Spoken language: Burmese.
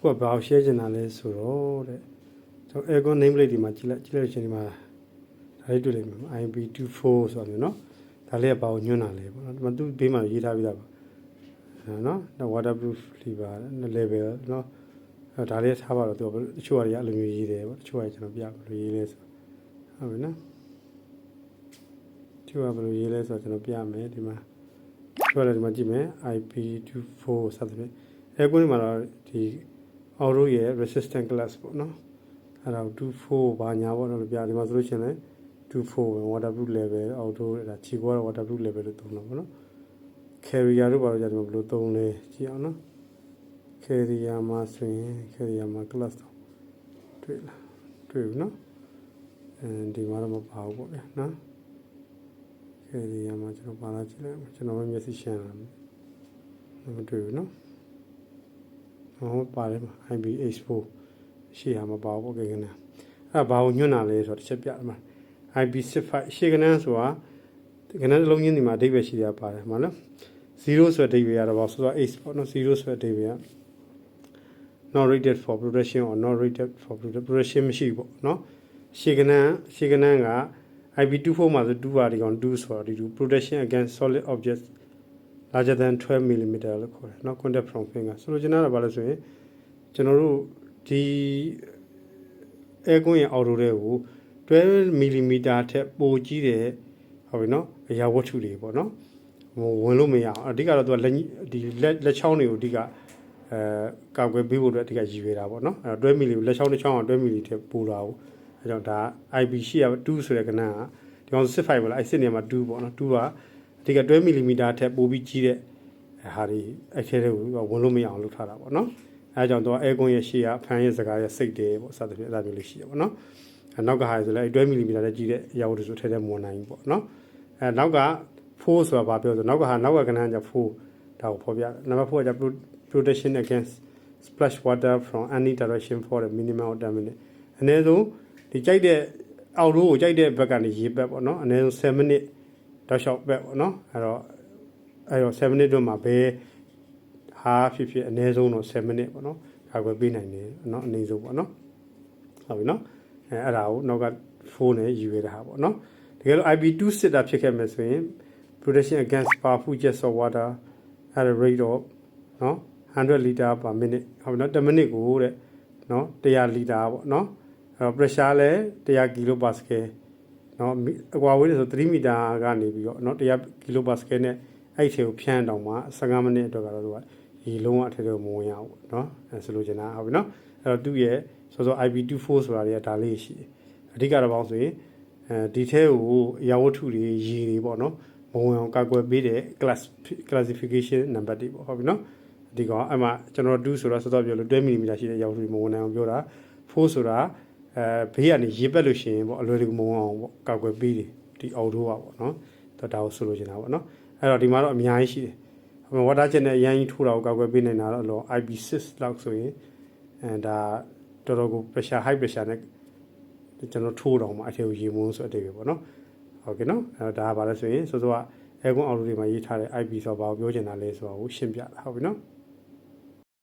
ကိုကဘာကို share ချင်တာလဲဆိုတော့တဲ့ကျွန်တော် aircon name plate ဒီမှာကြည့်လိုက်ကြည့်လိုက်ချင်းဒီမှာဒါလေးတွေ့လိမ့်မယ် IP24 ဆိုတာမျိုးเนาะဒါလေးကဘာကိုညွှန်းတာလဲပေါ့နော်ဒီမှာသူဘေးမှာရေးထားပြီးသားပါအဲเนาะ waterproof lever level เนาะအဲဒါလေးထားပါတော့သူကတချို့ဟာတွေကအဲ့လိုမျိုးရေးတယ်ပေါ့တချို့ဟာကျွန်တော်ပြဘယ်လိုရေးလဲဆိုဟုတ်ပြီနော်တချို့ကဘယ်လိုရေးလဲဆိုတော့ကျွန်တော်ပြမယ်ဒီမှာတချို့ကလည်းဒီမှာကြည့်မယ် IP24 စသဖြင့်အဲကုန်းဒီမှာတော့ဒီ auto ရဲ့ resistant glass ပေါ့နော်အဲ့ဒါကို24ဘာညာပေါ့နော်ပြဒီမှာဆိုလို့ရှိရင်လည်း24 waterproof level auto အဲ့ဒါချီကွာ waterproof level လို့သုံးတော့ပေါ့နော် carrier တို့ဘာလို့ကြာဒီမှာဘယ်လိုသုံးလဲကြည့်အောင်နော် carrier မှာဆိုရင် carrier မှာ glass တော့တွေ့လားတွေ့ဘူးနော်အဲဒီမှာတော့မပါဘူးပေါ့ဗျာနော် carrier မှာကျွန်တော်ပါလာကြည့်လိုက်ကျွန်တော်မျက်စိရှင်းလာမတွေ့ဘူးနော် ဟောပါတယ်မှာ IBH4 ရှေ့ဟာမပါဘူးပေါ့ကိန်းကနာအဲ့ဘာကိုညွှန်းတာလဲဆိုတော့တစ်ချက်ပြတယ်မှာ IB65 ရှေ့ကနန်းဆိုတာကနန်းတစ်လုံးချင်းဒီမှာအဓိပ္ပာယ်ရှိတာပါတယ်မှာနော်0ဆိုတဲ့အဓိပ္ပာယ်ကတော့ဘာဆိုတော့ H ပေါ့နော်0ဆိုတဲ့အဓိပ္ပာယ်က not rated for production or not rated for production မရှိဘူးပေါ့နော်ရှေကနန်းရှေကနန်းက IP24 မှာဆို2ပါဒီကောင်2ဆိုတော့ဒီ protection against solid objects larger than 12 mm လို့ခေါ်တယ်เนาะ contact from finger ဆိုလိုချင်တာကဘာလဲဆိုရင်ကျွန်တော်တို့ဒီ air con ရဲ့အော်တိုတွေကို12 mm ထက်ပိုကြီးတဲ့ဟုတ်ပြီเนาะအရာဝတ္ထုတွေပေါ့เนาะဟိုဝင်လို့မရအောင်အဓိကတော့သူကလက်ဒီလက်လက်ချောင်းတွေကိုအဓိကအဲကောက်ွယ်ပေးဖို့အတွက်အဓိကရည်ရွယ်တာပေါ့နော်အဲတော့12 mm လက်ချောင်းတစ်ချောင်းအောင်12 mm ထက်ပိုလာဘူးအဲကြောင့်ဒါ IP ရှိရ2ဆိုတဲ့ကဏ္ဍကဒီကောင်စစ်5ပေါ့လားအဲစစ်နေမှာ2ပေါ့နော်2က အဓိက12 mm ထက်ပိုပြီးကြီးတဲ့ဟာတွေအဲ့ထဲတွေကိုဝင်လို့မရအောင်လုပ်ထားတာပေါ့နော်အဲကြောင့်တော့အဲကွန်ရဲ့ရှေ့ကဖန်ရဲ့စကားရဲ့စိတ်တယ်ပေါ့စသဖြင့်အဲ့ဒါမျိုးလေးရှိရပေါ့နော်အဲနောက်ကဟာဆိုလဲ12 mm နဲ့ကြီးတဲ့အရာတွေဆိုထဲထဲမဝင်နိုင်ဘူးပေါ့နော်အဲနောက်က4ဆိုတာဘာပြောဆိုနောက်ကဟာနောက်ကကဏ္ဍက4ဒါကိုဖော်ပြနံပါတ်4က protection against splash water from any direction for a minimum of 10 minutes အနည်းဆုံးဒီကြိုက်တဲ့အောက်ရိုးကိုကြိုက်တဲ့ဘက်ကနေရေပက်ပေါ့နော်အနည်းဆုံး7 minute တောက်လျှောက်ပက်ပေါ့နော်အဲ့တော့အဲ့တော့7 minute တို့မှာဘယ်ဟာဖြစ်ဖြစ်အနည်းဆုံးတော့7 minute ပေါ့နော်ကာကွယ်ပေးနိုင်တယ်နော်အနည်းဆုံးပေါ့နော်ဟုတ်ပြီနော်အဲအဲ့ဒါကိုနောက်ကဖုန်းနဲ့ယူရတဲ့ဟာပေါ့နော်တကယ်လို့ IP2 စစ်တာဖြစ်ခဲ့မယ်ဆိုရင် protection against powerful jets of water at a rate of နော်100 liter per minute ဟုတ်ပြီနော်10 minute ကိုတဲ့နော်100 liter ပေါ့နော်အဲ့တော့ pressure လဲ100 kilopascal နော်အကွာဝေးတယ်ဆို3မီတာကနေပြီးတော့နော်100 kilopascal နဲ့အဲ့ထဲကိုဖြန်းတောင်မှ15မိနစ်အတွက်ကတော့သူကရေလုံးဝအထက်တော့မဝင်ရဘူးနော်အဲဆိုလိုချင်တာဟုတ်ပြီနော်အဲ့တော့သူ့ရဲ့စောစော IP24 ဆိုတာတွေကဒါလေးရှိတယ်အဓိကတော့ဘောင်းဆိုရင်အဲဒီထဲကိုအရာဝတ္ထုတွေရေတွေပေါ့နော်မဝင်အောင်ကာကွယ်ပေးတဲ့ class classification number တွေပေါ့ဟုတ်ပြီနော်ဒီကောင်အဲ့မှာကျွန်တော်တို့2ဆိုတော့စောစောပြောလို့12 mm ရှိတဲ့ရောက်တွေမဝင်နိုင်အောင်ပြောတာ4ဆိုတာ အဲဘေးကနေရေပက်လို့ရှိရင်ပေါ့အလွယ်တကူမဝင်အောင်ပေါ့ကောက်ွယ်ပေးတယ်ဒီအော်တိုးကပေါ့နော်တော့ဒါကိုဆိုလိုချင်တာပေါ့နော်အဲ့တော့ဒီမှာတော့အများကြီးရှိတယ်အမေဝါတာချက်နဲ့အရင်ကြီးထိုးတာကိုကောက်ွယ်ပေးနိုင်တာတော့လော IP6 လောက်ဆိုရင်အဲဒါတော်တော်ကို pressure high pressure နဲ့ကျွန်တော်ထိုးတော့မှအထည်ကိုရေမုန်းဆိုအတေပဲပေါ့နော်ဟုတ်ကဲ့နော်အဲဒါကဘာလဲဆိုရင်စောစောကအဲကွန်အော်တိုတွေမှာရေးထားတဲ့ IP ဆိုတော့ဘာကိုပြောချင်တာလဲဆိုတော့ရှင်းပြတာဟုတ်ပြီနော်